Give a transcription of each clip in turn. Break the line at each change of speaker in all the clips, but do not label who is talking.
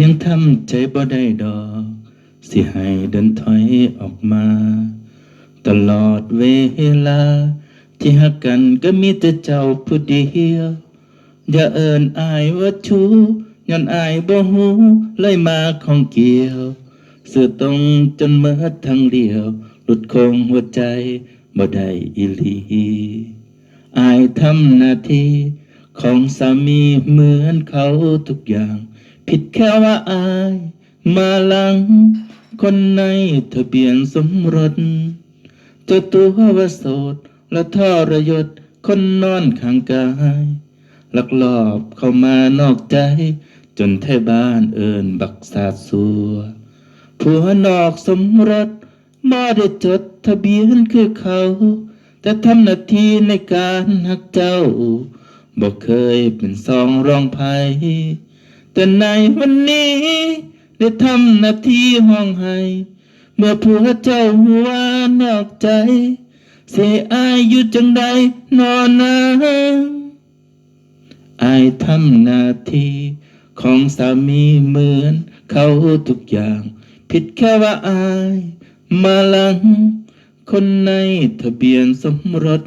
ยังทำใจบ่ได้ดอก สิให้เดินถอยออกมา ตลอดเวลา ที่หักกันก็มีแต่เจ้าผู้เดียว อย่าเอินอายว่าชูย้อนอายบ่หูเลยมาของเกี่ยว เสื่อตรงจนเมื่อทั้งเดียว หลุดคงหัวใจบ่ได้อีหลีอายทำหน้าที่ของสามีเหมือนเขาทุกอย่าง ผิดแค่ว่าอาย มาหลัง คนในทะเบียนสมรสเจ้าตัวว่าโสด และทรยศ คนนอนข้างกายลักลอบเข้ามานอกใจ จนไทยบ้านเอินบักสาสัวผัวนอกสมรสบ่ได้จดทะเบียนคือเขา แต่ทำหน้าที่ในการหักเจ้าบ่เคยเป็นสองรองไพ่ แต่ในวันนี้ได้ทำหน้าที่ห้องให้ เมื่อผัวเจ้าหัวนอกใจ เสียอายอยู่จังใดนอนนางอายทำหน้าที่ของสามีเหมือนเขาทุกอย่าง ผิดแค่ว่าอาย มาหลัง คนในทะเบียนสมรส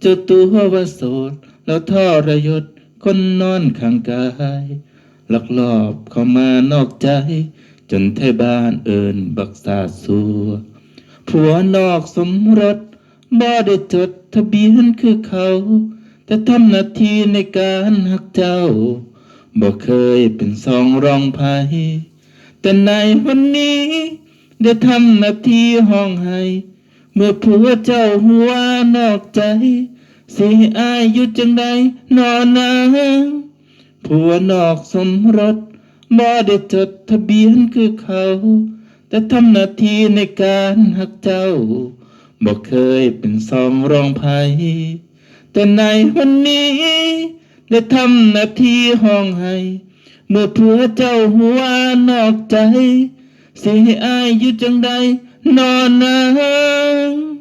เจ้าตัวว่าโสด แล้วทรยศคนนอนข้างกาย ลักลอบเข้ามานอกใจ จนไทยบ้านเอินบักษาสัวผัวนอกสมรสบ่ได้จดทะเบียนคือเขา แต่ทำหน้าที่ในการหักเจ้าบ่เคยเป็นสองรองไพ่แต่ในวันนี้ได้ทำหน้าที่ห้องให้ เมื่อผัวเจ้าหัวนอกใจ สิอายอยู่จังใดนอนนาง ผัวนอกสมรสบ่ได้จดทะเบียนคือเขา แต่ทำหน้าที่ในการหักเจ้าบ่เคยเป็นสองรองไพ่แต่ในวันนี้ ได้ทำหน้าที่ห้องให้ เมื่อผัวเจ้าหัวนอกใจ สิให้อายอยู่จังใดนอนนาง